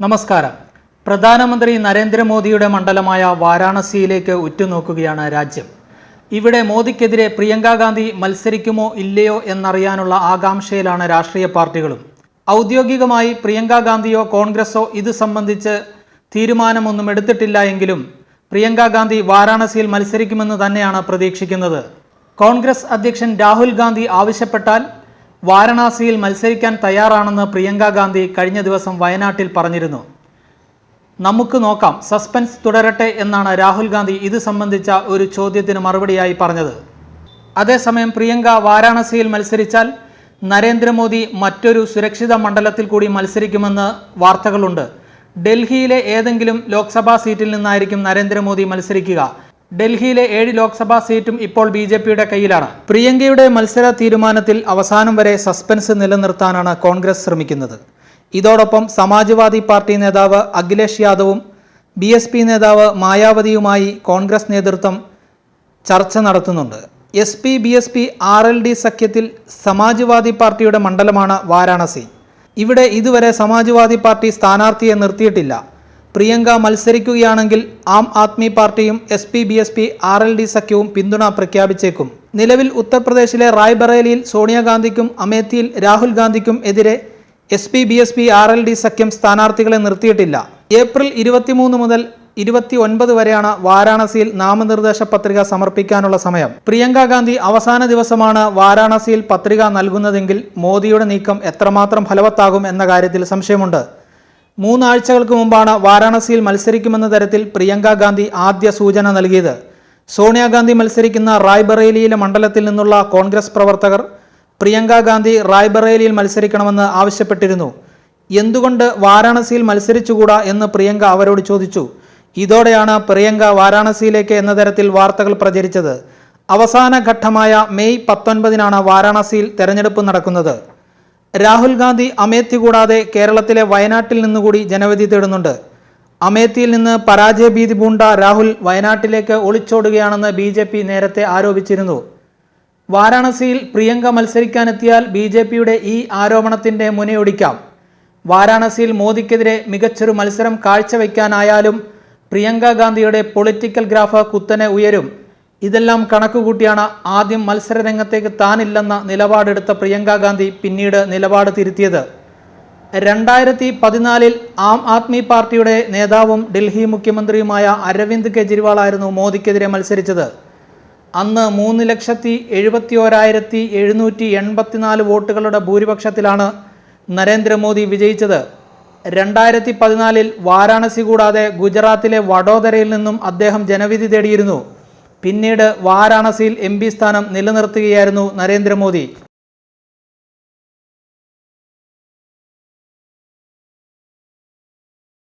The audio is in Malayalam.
നമസ്കാരം. പ്രധാനമന്ത്രി നരേന്ദ്രമോദിയുടെ മണ്ഡലമായ വാരാണസിയിലേക്ക് ഉറ്റുനോക്കുകയാണ് രാജ്യം. ഇവിടെ മോദിക്കെതിരെ പ്രിയങ്ക ഗാന്ധി മത്സരിക്കുമോ ഇല്ലയോ എന്നറിയാനുള്ള ആകാംക്ഷയിലാണ് രാഷ്ട്രീയ പാർട്ടികളും. ഔദ്യോഗികമായി പ്രിയങ്ക ഗാന്ധിയോ കോൺഗ്രസോ ഇത് സംബന്ധിച്ച് തീരുമാനമൊന്നും എടുത്തിട്ടില്ല എങ്കിലും പ്രിയങ്ക ഗാന്ധി വാരാണസിയിൽ മത്സരിക്കുമെന്ന് തന്നെയാണ് പ്രതീക്ഷിക്കുന്നത്. കോൺഗ്രസ് അധ്യക്ഷൻ രാഹുൽ ഗാന്ധി ആവശ്യപ്പെട്ടാൽ വാരണാസിയിൽ മത്സരിക്കാൻ തയ്യാറാണെന്ന് പ്രിയങ്ക ഗാന്ധി കഴിഞ്ഞ ദിവസം വയനാട്ടിൽ പറഞ്ഞിരുന്നു. നമുക്ക് നോക്കാം സസ്പെൻസ് തുടരട്ടെ എന്നാണ് രാഹുൽ ഗാന്ധി ഇത് സംബന്ധിച്ച ഒരു ചോദ്യത്തിന് മറുപടിയായി പറഞ്ഞത്. അതേസമയം പ്രിയങ്ക വാരാണസിയിൽ മത്സരിച്ചാൽ നരേന്ദ്രമോദി മറ്റൊരു സുരക്ഷിത മണ്ഡലത്തിൽ കൂടി മത്സരിക്കുമെന്ന് വാർത്തകളുണ്ട്. ഡൽഹിയിലെ ഏതെങ്കിലും ലോക്സഭാ സീറ്റിൽ നിന്നായിരിക്കും നരേന്ദ്രമോദി മത്സരിക്കുക. ഡൽഹിയിലെ ഏഴ് ലോക്സഭാ സീറ്റും ഇപ്പോൾ ബി ജെ പിയുടെ കയ്യിലാണ്. പ്രിയങ്കയുടെ മത്സര തീരുമാനത്തിൽ അവസാനം വരെ സസ്പെൻസ് നിലനിർത്താനാണ് കോൺഗ്രസ് ശ്രമിക്കുന്നത്. ഇതോടൊപ്പം സമാജ്വാദി പാർട്ടി നേതാവ് അഖിലേഷ് യാദവും ബി എസ് പി നേതാവ് മായാവതിയുമായി കോൺഗ്രസ് നേതൃത്വം ചർച്ച നടത്തുന്നുണ്ട്. S P B S P R L D സഖ്യത്തിൽ Samajwadi പാർട്ടിയുടെ മണ്ഡലമാണ് വാരാണസി. ഇവിടെ ഇതുവരെ സമാജ്വാദി പാർട്ടി സ്ഥാനാർത്ഥിയെ നിർത്തിയിട്ടില്ല. പ്രിയങ്ക മത്സരിക്കുകയാണെങ്കിൽ ആം ആദ്മി പാർട്ടിയും S P B S P R L D സഖ്യവും പിന്തുണ പ്രഖ്യാപിച്ചേക്കും. നിലവിൽ ഉത്തർപ്രദേശിലെ റായ്ബറേലിയിൽ സോണിയാഗാന്ധിക്കും അമേത്തിയിൽ രാഹുൽ ഗാന്ധിക്കും എതിരെ S P B S P R L D സഖ്യം സ്ഥാനാർത്ഥികളെ നിർത്തിയിട്ടില്ല. ഏപ്രിൽ ഇരുപത്തിമൂന്ന് മുതൽ ഇരുപത്തി ഒൻപത് വരെയാണ് വാരാണസിയിൽ നാമനിർദ്ദേശ പത്രിക സമർപ്പിക്കാനുള്ള സമയം. പ്രിയങ്ക ഗാന്ധി അവസാന ദിവസമാണ് വാരാണസിയിൽ പത്രിക നൽകുന്നതെങ്കിൽ മോദിയുടെ നീക്കം എത്രമാത്രം ഫലവത്താകും എന്ന കാര്യത്തിൽ സംശയമുണ്ട്. മൂന്നാഴ്ചകൾക്ക് മുമ്പാണ് വാരാണസിയിൽ മത്സരിക്കുമെന്ന തരത്തിൽ പ്രിയങ്ക ഗാന്ധി ആദ്യ സൂചന നൽകിയത്. സോണിയാഗാന്ധി മത്സരിക്കുന്ന റായ്ബറേലിയിലെ മണ്ഡലത്തിൽ നിന്നുള്ള കോൺഗ്രസ് പ്രവർത്തകർ പ്രിയങ്ക ഗാന്ധി റായ്ബറേലിയിൽ മത്സരിക്കണമെന്ന് ആവശ്യപ്പെട്ടിരുന്നു. എന്തുകൊണ്ട് വാരാണസിയിൽ മത്സരിച്ചുകൂടാ എന്ന് പ്രിയങ്ക അവരോട് ചോദിച്ചു. ഇതോടെയാണ് പ്രിയങ്ക വാരാണസിയിലേക്ക് എന്ന തരത്തിൽ വാർത്തകൾ പ്രചരിച്ചത്. അവസാന ഘട്ടമായ മെയ് പത്തൊൻപതിനാണ് വാരാണസിയിൽ തെരഞ്ഞെടുപ്പ് നടക്കുന്നത്. രാഹുൽ ഗാന്ധി അമേത്തി കൂടാതെ കേരളത്തിലെ വയനാട്ടിൽ നിന്നുകൂടി ജനവിധി തേടുന്നുണ്ട്. അമേത്തിയിൽ നിന്ന് പരാജയ ഭീതി പൂണ്ട രാഹുൽ വയനാട്ടിലേക്ക് ഒളിച്ചോടുകയാണെന്ന് ബി ജെ പി നേരത്തെ ആരോപിച്ചിരുന്നു. വാരാണസിയിൽ പ്രിയങ്ക മത്സരിക്കാനെത്തിയാൽ ബി ജെ പിയുടെ ഈ ആരോപണത്തിന്റെ മുനയൊടിക്കാം. വാരാണസിയിൽ മോദിക്കെതിരെ മികച്ചൊരു മത്സരം കാഴ്ചവെക്കാനായാലും പ്രിയങ്ക ഗാന്ധിയുടെ പൊളിറ്റിക്കൽ ഗ്രാഫ് കുത്തനെ ഉയരും. ഇതെല്ലാം കണക്കുകൂട്ടിയാണ് ആദ്യം മത്സരരംഗത്തേക്ക് താനില്ലെന്ന നിലപാടെടുത്ത പ്രിയങ്ക ഗാന്ധി പിന്നീട് നിലപാട് തിരുത്തിയത്. രണ്ടായിരത്തി പതിനാലിൽ ആം ആദ്മി പാർട്ടിയുടെ നേതാവും ഡൽഹി മുഖ്യമന്ത്രിയുമായ അരവിന്ദ് കെജ്രിവാൾ ആയിരുന്നു മോദിക്കെതിരെ മത്സരിച്ചത്. അന്ന് മൂന്ന് ലക്ഷത്തി എഴുപത്തി ഓരായിരത്തി എഴുന്നൂറ്റി എൺപത്തിനാല് വോട്ടുകളുടെ ഭൂരിപക്ഷത്തിലാണ് നരേന്ദ്രമോദി വിജയിച്ചത്. രണ്ടായിരത്തി പതിനാലിൽ വാരാണസി കൂടാതെ ഗുജറാത്തിലെ വഡോദരയിൽ നിന്നും അദ്ദേഹം ജനവിധി തേടിയിരുന്നു. പിന്നീട് വാരാണസിയിൽ എം സ്ഥാനം നിലനിർത്തുകയായിരുന്നു നരേന്ദ്രമോദി.